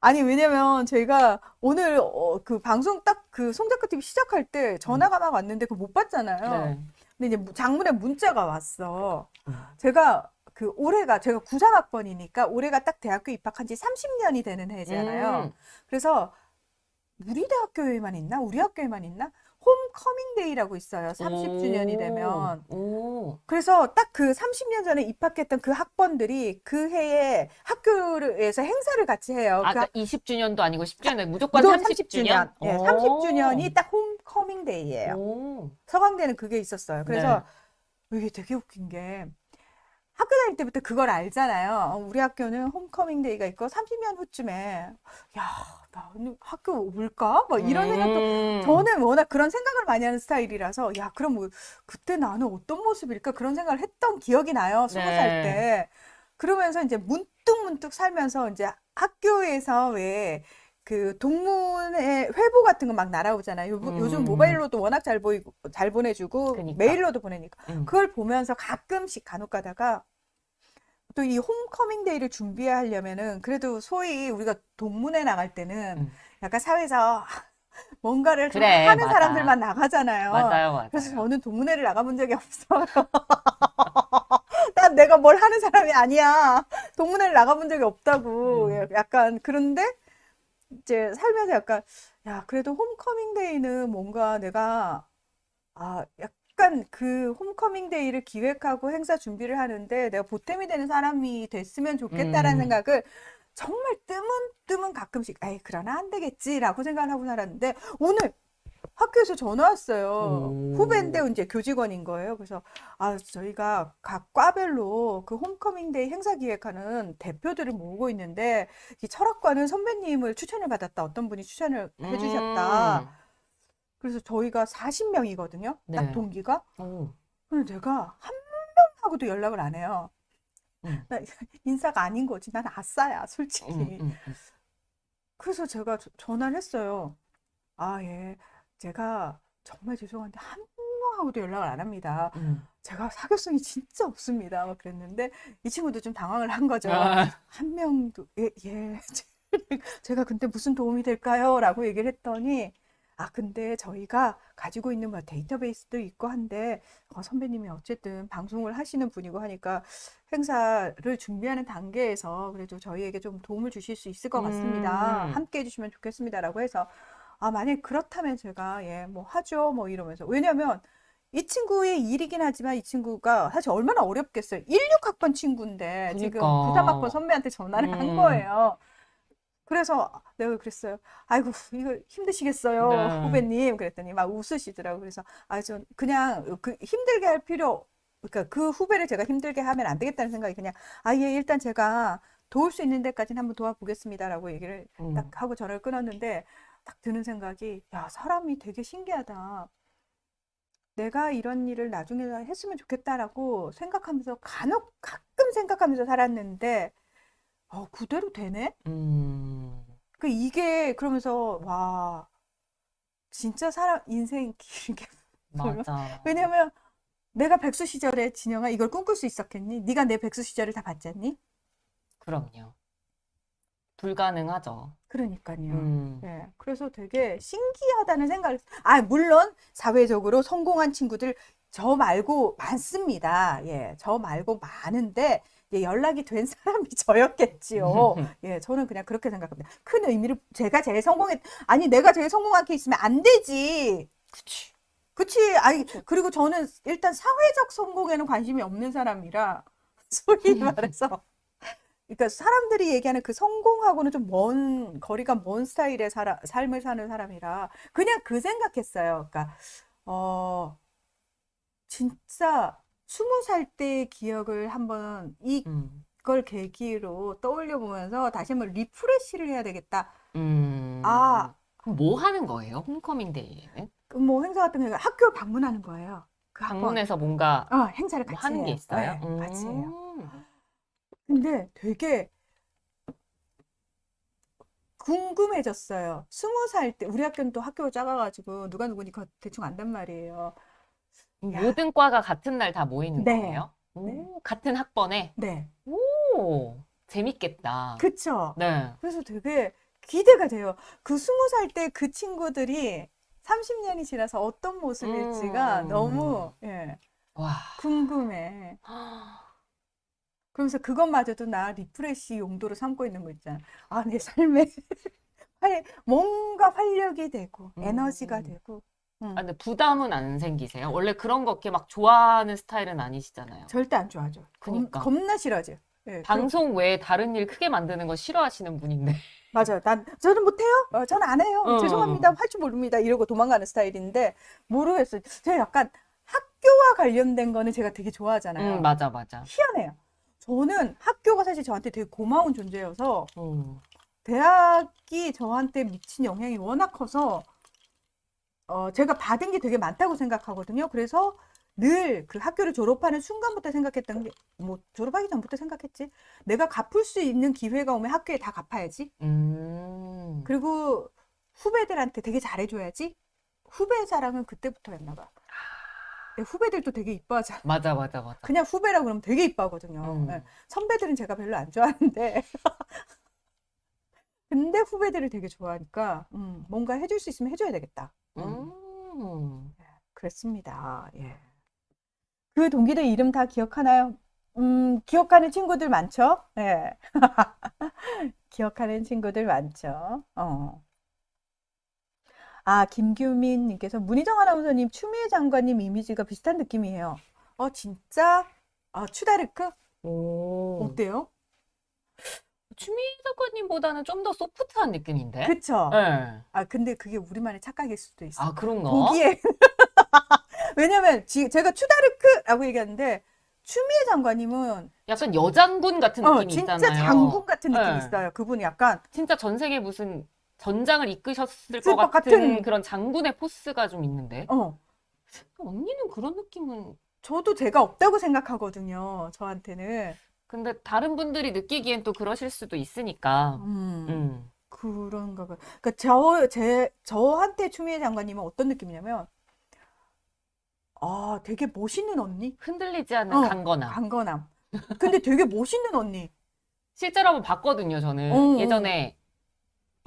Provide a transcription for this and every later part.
아니, 왜냐면 제가 오늘 어, 그 방송 딱 그 송작가 TV 시작할 때 전화가 막 왔는데 그거 못 받잖아요. 네. 근데 이제 무- 장문에 문자가 왔어. 음. 제가 그 올해가 제가 93학번이니까 올해가 딱 대학교 입학한 지 30년이 되는 해잖아요. 음. 그래서 우리 대학교에만 있나? 우리 학교에만 있나? 홈커밍 데이라고 있어요. 30주년이 되면. 오. 그래서 딱 그 30년 전에 입학했던 그 학번들이 그 해에 학교에서 행사를 같이 해요. 아, 그 그러니까 20주년도 아니고 10주년, 무조건 무조건 30주년? 예, 오. 30주년이 딱 홈커밍 데이예요. 오. 서강대는 그게 있었어요. 그래서 네. 이게 되게 웃긴 게 학교 다닐 때부터 그걸 알잖아요. 어, 우리 학교는 홈커밍 데이가 있고 30년 후쯤에 야, 나 오늘 학교 올까? 막 이런 생각도 음. 저는 워낙 그런 생각을 많이 하는 스타일이라서 야, 그럼 뭐 그때 나는 어떤 모습일까? 그런 생각을 했던 기억이 나요. 스무 살 네. 때. 그러면서 이제 문득 문득 살면서 이제 학교에서 왜 그 동문회 회보 같은 거 막 날아오잖아요. 요, 요즘 음. 모바일로도 워낙 잘 보이고 잘 보내주고 그니까. 메일로도 보내니까 음. 그걸 보면서 가끔씩 간혹 가다가 또 이 홈커밍 데이를 준비하려면은 그래도 소위 우리가 동문회 나갈 때는 음. 약간 사회에서 뭔가를 좀 그래, 하는 맞아. 사람들만 나가잖아요. 맞아요, 맞아요. 그래서 저는 동문회를 나가본 적이 없어요. 난 내가 뭘 하는 사람이 아니야. 동문회를 나가본 적이 없다고. 음. 예, 약간 그런데 이제 살면서 약간 야 그래도 홈커밍 데이는 뭔가 내가 아 약간 그 홈커밍 데이를 기획하고 행사 준비를 하는데 내가 보탬이 되는 사람이 됐으면 좋겠다라는 음. 생각을 정말 뜨문뜨문 가끔씩 에이 그러나 안 되겠지라고 생각을 하고 살았는데 오늘 학교에서 전화 왔어요. 오. 후배인데 이제 교직원인 거예요. 그래서 아 저희가 각 과별로 그 홈커밍 데이 행사 기획하는 대표들을 모으고 있는데 이 철학과는 선배님을 추천을 받았다. 어떤 분이 추천을 해주셨다. 음. 그래서 저희가 40명이거든요. 딱 네. 동기가. 오. 근데 내가 한 명하고도 연락을 안 해요. 음. 나 인사가 아닌 거지. 난 아싸야, 솔직히. 음, 음, 음. 그래서 제가 저- 전화를 했어요. 아, 예. 제가 정말 죄송한데 한 명하고도 연락을 안 합니다. 음. 제가 사교성이 진짜 없습니다. 막 그랬는데 이 친구도 좀 당황을 한 거죠. 아. 한 명도 예, 예. 제가 근데 무슨 도움이 될까요? 라고 얘기를 했더니 아, 근데 저희가 가지고 있는 뭐 데이터베이스도 있고 한데 어, 선배님이 어쨌든 방송을 하시는 분이고 하니까 행사를 준비하는 단계에서 그래도 저희에게 좀 도움을 주실 수 있을 것 같습니다. 음. 함께 해주시면 좋겠습니다라고 해서 아, 만약 그렇다면 제가 예, 뭐 하죠. 뭐 이러면서 왜냐면 이 친구의 일이긴 하지만 이 친구가 사실 얼마나 어렵겠어요. 16학번 친구인데 지금 그니까. 93학번 선배한테 전화를 한 음. 거예요. 그래서 내가 그랬어요. 아이고, 이거 힘드시겠어요, 네. 후배님. 그랬더니 막 웃으시더라고요. 그래서 아, 전 그냥 그 힘들게 할 필요, 그러니까 그 후배를 제가 힘들게 하면 안 되겠다는 생각이 그냥 아, 예, 일단 제가 도울 수 있는 데까지는 한번 도와보겠습니다라고 얘기를 음. 딱 하고 전화를 끊었는데 딱 드는 생각이 야, 사람이 되게 신기하다. 내가 이런 일을 나중에 했으면 좋겠다라고 생각하면서 간혹 가끔 생각하면서 살았는데 어, 그대로 되네? 음. 그 이게 그러면서 와 진짜 사람 인생 길게 맞아. 왜냐면 내가 백수 시절에 진영아 이걸 꿈꿀 수 있었겠니? 네가 내 백수 시절을 다 봤잖니? 그럼요. 불가능하죠. 그러니까요. 음. 예, 그래서 되게 신기하다는 생각을, 아, 물론 사회적으로 성공한 친구들 저 말고 많습니다. 예, 저 말고 많은데, 예, 연락이 된 사람이 저였겠지요. 예, 저는 그냥 그렇게 생각합니다. 큰 의미를, 제가 제일 성공했, 아니, 내가 제일 성공한 케이스면 안 되지. 그치. 그치. 아니, 그리고 저는 일단 사회적 성공에는 관심이 없는 사람이라, 소위 말해서. 그러니까 사람들이 얘기하는 그 성공하고는 좀 먼, 거리가 먼 스타일의 살아, 삶을 사는 사람이라, 그냥 그 생각했어요. 그러니까, 어, 진짜 스무 살 때의 기억을 한번 음. 이걸 계기로 떠올려 보면서 다시 한번 리프레시를 해야 되겠다. 음. 아. 그럼 뭐 하는 거예요? 홈커밍 데이에는? 그뭐 행사 같은 거 학교 방문하는 거예요. 그 학번. 방문해서 뭔가 어, 행사를 뭐 같이 하는 게 해요. 있어요? 네, 같이 해요. 음. 근데 되게 궁금해졌어요. 스무 살 때, 우리 학교는 또 학교가 작아가지고 누가 누구니 그 대충 안단 말이에요. 야. 모든 과가 같은 날 다 모이는 네. 거예요? 오, 네. 같은 학번에? 네. 오, 재밌겠다. 그쵸? 네. 그래서 되게 기대가 돼요. 그 스무 살 때 그 친구들이 30년이 지나서 어떤 모습일지가 음. 너무 예, 와. 궁금해. 그러면서 그것마저도 나 리프레시 용도로 삼고 있는 거 있잖아. 아, 내 삶에 활- 뭔가 활력이 되고 에너지가 음. 되고. 음. 아, 근데 부담은 안 생기세요? 원래 그런 거 이렇게 막 좋아하는 스타일은 아니시잖아요. 절대 안 좋아하죠. 겁, 그니까. 겁 나 싫어하죠. 예, 방송 외에 다른 일 크게 만드는 거 싫어하시는 분인데. 맞아요. 난 저는 못해요. 어, 저는 안 해요. 어. 죄송합니다. 할 줄 모릅니다. 이러고 도망가는 스타일인데 모르겠어요. 제가 약간 학교와 관련된 거는 제가 되게 좋아하잖아요. 음, 맞아, 맞아. 희한해요. 저는 학교가 사실 저한테 되게 고마운 존재여서 음. 대학이 저한테 미친 영향이 워낙 커서 어, 제가 받은 게 되게 많다고 생각하거든요. 그래서 늘 그 학교를 졸업하는 순간부터 생각했던 게, 뭐, 졸업하기 전부터 생각했지. 내가 갚을 수 있는 기회가 오면 학교에 다 갚아야지. 음. 그리고 후배들한테 되게 잘해줘야지. 후배 자랑은 그때부터였나 봐. 내 후배들도 되게 이뻐하잖아. 맞아, 맞아, 맞아. 그냥 후배라고 그러면 되게 이뻐하거든요. 음. 예. 선배들은 제가 별로 안 좋아하는데. 근데 후배들을 되게 좋아하니까, 음, 뭔가 해줄 수 있으면 해줘야 되겠다. 음, 음. 그랬습니다. 예. 그 동기들 이름 다 기억하나요? 음, 기억하는 친구들 많죠? 예. 기억하는 친구들 많죠? 어. 아, 김규민님께서 문희정 아나운서님, 추미애 장관님 이미지가 비슷한 느낌이에요. 어, 진짜? 아, 추다르크? 오. 어때요? 추미애 작가님보다는 좀 더 소프트한 느낌인데? 그쵸? 네. 아, 근데 그게 우리만의 착각일 수도 있어. 아, 그런가? 보기에. 왜냐면, 지, 제가 추다르크라고 얘기하는데, 추미애 장관님은, 약간 여장군 같은 어, 느낌이 진짜 있잖아요. 장군 같은 느낌이 네. 있어요. 그분이 약간, 진짜 전 세계 무슨 전장을 이끄셨을 쓸것것 같은 같은- 그런 장군의 포스가 좀 있는데? 어, 언니는 그런 느낌은 저도 제가 없다고 생각하거든요. 저한테는. 근데 다른 분들이 느끼기엔 또 그러실 수도 있으니까. 음, 음. 그런가 봐요. 그러니까 저, 제, 저한테 추미애 장관님은 어떤 느낌이냐면, 아, 되게 멋있는 언니? 흔들리지 않는 어, 강건함. 강건함. 근데 되게 멋있는 언니. 실제로 한번 봤거든요, 저는. 어, 예전에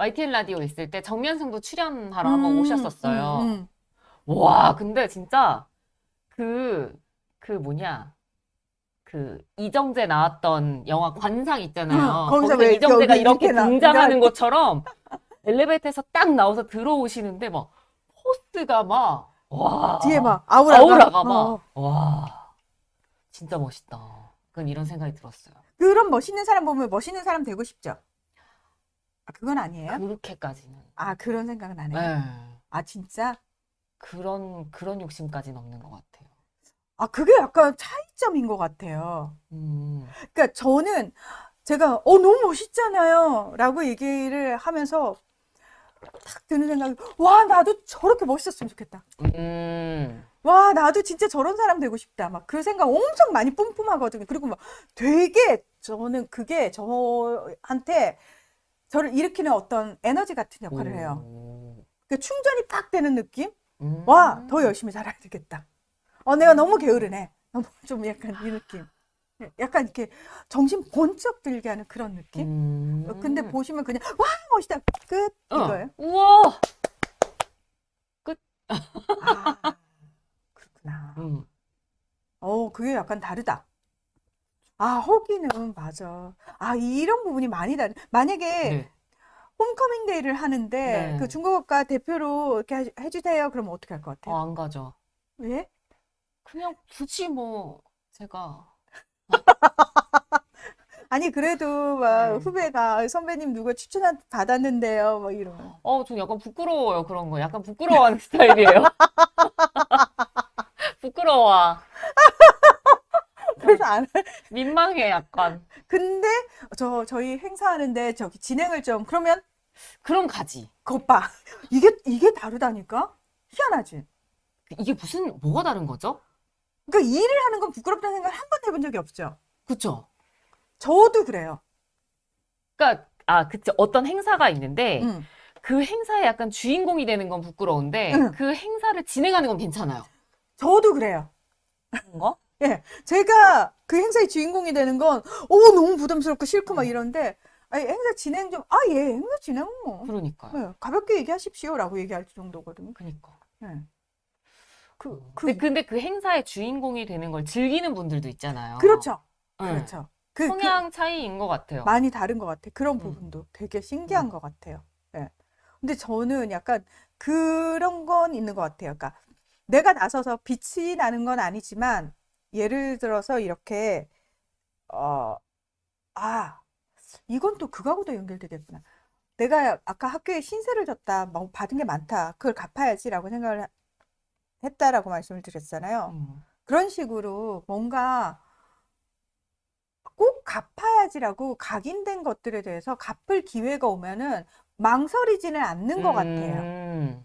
YTN 라디오 있을 때 정면 승부 출연하러 한번 음, 오셨었어요. 음, 음. 와, 근데 진짜 그, 그 뭐냐. 그 이정재 나왔던 영화 관상 있잖아요. 어, 거기서 거기서 왜 이정재가 여기 이렇게 이렇게 나- 등장하는 것처럼 엘리베이터에서 딱 나와서 들어오시는데 막 포스가 막 와. 뒤에 막 아우라가. 아우라가 어. 막 와. 진짜 멋있다. 그건 이런 생각이 들었어요. 그런 멋있는 사람 보면 멋있는 사람 되고 싶죠? 아, 그건 아니에요? 그렇게까지는. 아, 그런 생각은 안 해요. 네. 아, 진짜? 그런 그런 욕심까지는 없는 것 같아요. 아, 그게 약간 차이점인 것 같아요. 음. 그러니까 저는 제가, 어, 너무 멋있잖아요. 라고 얘기를 하면서 딱 드는 생각이, 와, 나도 저렇게 멋있었으면 좋겠다. 음. 와, 나도 진짜 저런 사람 되고 싶다. 막 그 생각 엄청 많이 뿜뿜하거든요. 그리고 막 되게 저는 그게 저한테 저를 일으키는 어떤 에너지 같은 역할을 해요. 오. 그 충전이 딱 되는 느낌? 음. 와, 더 열심히 살아야 되겠다. 어, 내가 너무 게으르네. 너무 좀 약간 이 느낌. 약간 이렇게 정신 번쩍 들게 하는 그런 느낌? 음. 어, 근데 보시면 그냥, 와, 멋있다. 끝. 어. 이거예요. 우와. 아, 그렇구나. 음. 어, 그게 약간 다르다. 아, 허기는 맞아. 아, 이런 부분이 많이 다르. 만약에 네. 홈커밍 데이를 하는데 네. 그 중국어과 대표로 이렇게 해- 해주세요. 그러면 어떻게 할 것 같아요? 어, 안 가죠. 왜? 그냥 굳이 뭐 제가 아니, 그래도 막 네. 후배가 선배님 누가 추천 받았는데요. 뭐 이러면. 어, 좀 약간 부끄러워요, 그런 거. 약간 부끄러워하는 스타일이에요. 부끄러워. 그래서 안 할. 민망해, 약간. 근데 저 저희 행사하는데 저기 진행을 좀 그러면 그럼 가지. 그것 봐. 이게 이게 다르다니까? 희한하지? 이게 무슨, 뭐가 다른 거죠? 그러니까 일을 하는 건 부끄럽다는 생각을 한번 해본 적이 없죠. 그쵸? 저도 그래요. 그러니까, 아, 그치. 어떤 행사가 있는데, 응. 그 행사에 약간 주인공이 되는 건 부끄러운데, 응. 그 행사를 진행하는 건 괜찮아요. 저도 그래요. 그런가? 예. 제가 그 행사의 주인공이 되는 건, 오, 너무 부담스럽고 싫고 막 이런데, 아니, 행사 진행 좀, 아, 예, 행사 진행 뭐. 그러니까요. 네, 가볍게 얘기하십시오 라고 얘기할 정도거든요. 그니까. 네. 그, 그, 그, 근데, 근데 그 행사의 주인공이 되는 걸 즐기는 분들도 있잖아요. 그렇죠. 네. 그렇죠. 그, 그 성향 차이인 것 같아요. 많이 다른 것 같아. 그런 음. 부분도 되게 신기한 음. 것 같아요. 예. 근데 저는 약간 그런 건 있는 것 같아요. 그러니까 내가 나서서 빛이 나는 건 아니지만 예를 들어서 이렇게 어, 아, 이건 또 그거하고도 연결되겠구나. 내가 아까 학교에 신세를 졌다, 뭐 받은 게 많다, 그걸 갚아야지라고 생각을 하- 했다라고 말씀을 드렸잖아요. 음. 그런 식으로 뭔가 꼭 갚아야지라고 각인된 것들에 대해서 갚을 기회가 오면은 망설이지는 않는 것 같아요. 음.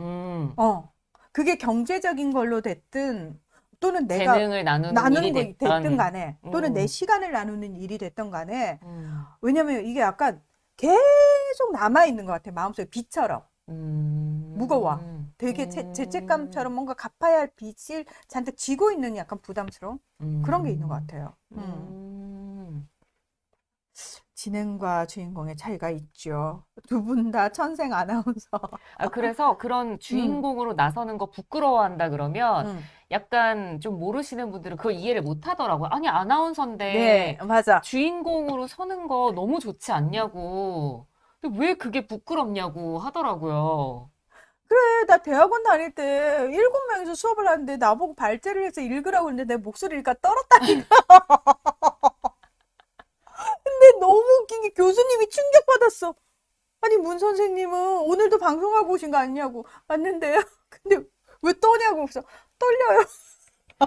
음. 어. 그게 경제적인 걸로 됐든 또는 내가 재능을 나누는 나누는 일이 거 됐든 간에 또는 내 음. 시간을 나누는 일이 됐든 간에 음. 왜냐면 이게 약간 계속 남아 있는 것 같아. 마음속에 빚처럼. 음. 무거워. 되게 죄, 죄책감처럼 뭔가 갚아야 할 빚을 잔뜩 지고 있는 약간 부담스러운 그런 게 있는 것 같아요. 음. 음. 진행과 주인공의 차이가 있죠. 두 분 다 천생 아나운서. 아, 그래서 그런 주인공으로 나서는 거 부끄러워한다 그러면 음. 약간 좀 모르시는 분들은 그걸 이해를 못 하더라고요. 아니, 아나운서인데 네, 맞아. 주인공으로 서는 거 너무 좋지 않냐고. 근데 왜 그게 부끄럽냐고 하더라고요. 그래, 나 대학원 다닐 때 일곱 명이서 수업을 하는데 나보고 발제를 해서 읽으라고 했는데 내 목소리가 떨었다니까. 근데 너무 웃긴 게 교수님이 충격받았어. 아니, 문 선생님은 오늘도 방송하고 오신 거 아니냐고. 맞는데요. 근데 왜 떠냐고. 그래서 떨려요.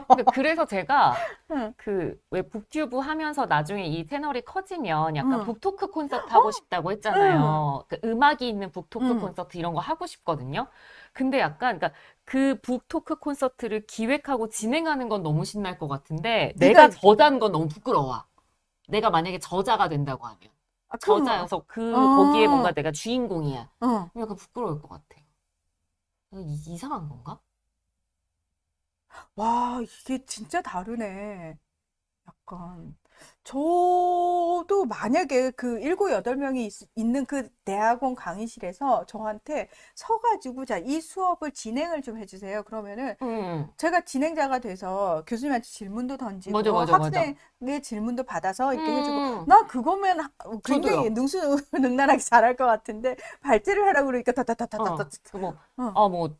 근데 그래서 제가 응. 그 왜 북튜브 하면서 나중에 이 채널이 커지면 약간 응. 북토크 콘서트 하고 싶다고 했잖아요. 그 음악이 있는 북토크 응. 콘서트 이런 거 하고 싶거든요. 근데 약간 그러니까 그 북토크 콘서트를 기획하고 진행하는 건 너무 신날 것 같은데 내가 네가- 저자인 건 너무 부끄러워. 내가 만약에 저자가 된다고 하면 아, 그럼, 저자여서 그 어. 거기에 뭔가 내가 주인공이야. 어. 약간 부끄러울 것 같아요. 이- 이상한 건가? 와, 이게 진짜 다르네. 약간. 저도 만약에 그 일곱, 여덟 명이 있, 있는 그 대학원 강의실에서 저한테 서가지고, 자, 이 수업을 진행을 좀 해주세요. 그러면은 음. 제가 진행자가 돼서 교수님한테 질문도 던지고, 맞아, 맞아, 맞아. 학생의 질문도 받아서 이렇게 해주고, 음. 나 그거면 하- 굉장히 저도요. 능수능란하게 잘할 것 같은데, 발제를 하라고 그러니까 어, 다다다다다다. 그 뭐, 어. 어, 뭐,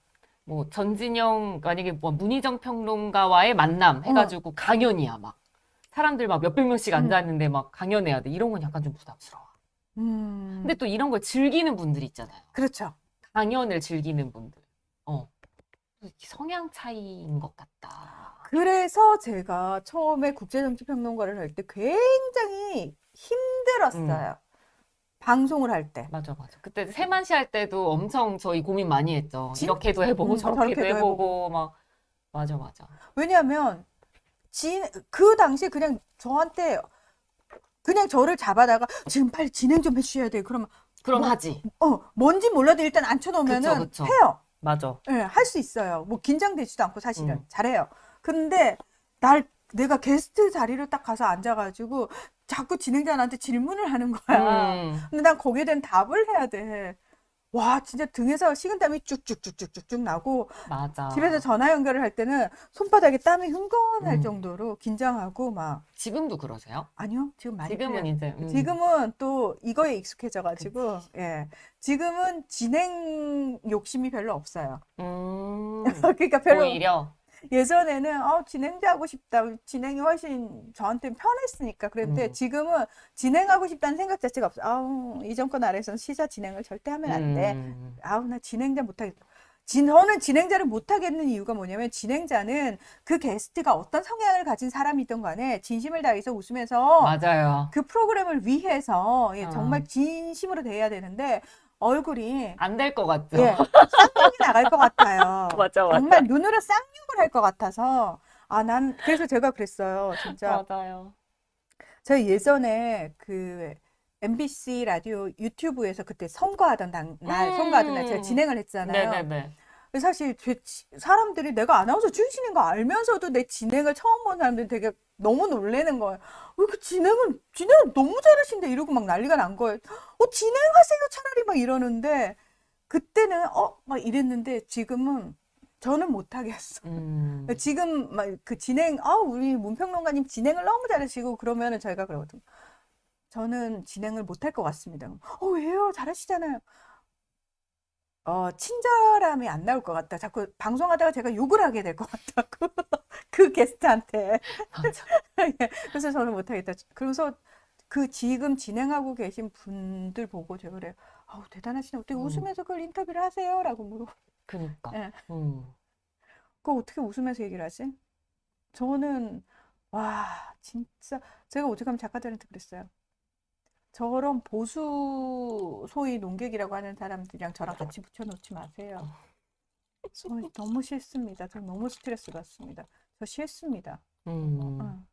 뭐, 전진영, 만약에 뭐, 문희정 평론가와의 만남 해가지고 강연이야, 막. 사람들 막 몇백 명씩 어. 음. 앉아 있는데 막 강연해야 돼. 이런 건 약간 좀 부담스러워. 음, 근데 또 이런 걸 즐기는 분들 있잖아요. 그렇죠. 강연을 즐기는 분들. 어. 성향 차이인 것 같다. 그래서 제가 처음에 국제정치평론가를 할 때 굉장히 힘들었어요. 방송을 할 때. 맞아, 맞아. 그때 세만시 할 때도 엄청 저희 고민 많이 했죠. 진- 이렇게도 해보고 음, 저렇게도 저렇게도 해보고 막. 맞아, 맞아. 왜냐하면 진, 그 당시에 그냥 저한테 그냥 저를 잡아다가 지금 빨리 진행 좀 해주셔야 돼요. 그러면 그럼 뭐- 하지. 어 뭔지 몰라도 일단 앉혀놓으면은 그쵸, 그쵸. 해요. 맞아. 예, 할 수 있어요. 뭐 긴장되지도 않고 사실은 음. 잘해요. 근데 날 내가 게스트 자리로 딱 가서 앉아가지고 자꾸 진행자한테 질문을 하는 거야. 음. 근데 난 거기에 대한 답을 해야 돼. 와, 진짜 등에서 식은땀이 쭉쭉쭉쭉쭉쭉 나고 맞아. 집에서 전화 연결을 할 때는 손바닥에 땀이 흥건할 음. 정도로 긴장하고 막 지금도 그러세요? 아니요, 지금 많이 지금은 풀려요. 이제 음. 지금은 또 이거에 익숙해져 가지고 예, 지금은 진행 욕심이 별로 없어요. 음, 그러니까 별로 오히려 예전에는 어, 진행자 하고 싶다. 진행이 훨씬 저한테 편했으니까. 그랬는데 음. 지금은 진행하고 싶다는 생각 자체가 없어. 아우, 이 정권 아래에서는 시사 진행을 절대 하면 안 돼. 음, 아우, 나 진행자 못하겠다. 진, 저는 진행자를 못하겠는 이유가 뭐냐면 진행자는 그 게스트가 어떤 성향을 가진 사람이든 간에 진심을 다해서 웃으면서 맞아요. 그 프로그램을 위해서 예, 어. 정말 진심으로 대해야 되는데 얼굴이 안 될 것 같죠? 예, 쌍욕이 나갈 것 같아요. 맞아, 맞아. 정말 눈으로 쌍욕을 할 것 같아서 아, 난 그래서 제가 그랬어요. 진짜 맞아요. 저희 예전에 그 MBC 라디오 유튜브에서 그때 선거하던 당, 날 음. 선거하던 날 제가 진행을 했잖아요. 네네네. 사실 제 지- 사람들이 내가 아나운서 출신인 거 알면서도 내 진행을 처음 본 사람들이 되게 너무 놀래는 거예요. 왜 그 진행을 진행을 너무 잘하신데 이러고 막 난리가 난 거예요. 어 진행하세요 차라리 막 이러는데 그때는 어 막 이랬는데 지금은 저는 못하겠어. 음. 지금 막 그 진행 아 우리 문평론가님 진행을 너무 잘하시고 그러면은 저희가 그러거든. 저는 진행을 못할 것 같습니다. 어 왜요? 잘하시잖아요. 어 친절함이 안 나올 것 같다. 자꾸 방송하다가 제가 욕을 하게 될 것 같다고 그 게스트한테. 맞아. 예, 그래서 저는 못하겠다. 그래서 그 지금 진행하고 계신 분들 보고 제가 그래요. 아우 대단하시네. 어떻게 음. 웃으면서 그걸 인터뷰를 하세요? 라고 물어보. 그니까. 예. 음. 그거 어떻게 웃으면서 얘기를 하지? 저는 와 진짜 제가 어떻게 하면 작가들한테 그랬어요. 저런 보수 소위 논객이라고 하는 사람들이랑 저랑 같이 붙여놓지 마세요. 저 너무 싫습니다. 저 너무 스트레스 받습니다. 저 싫습니다. 음. 어.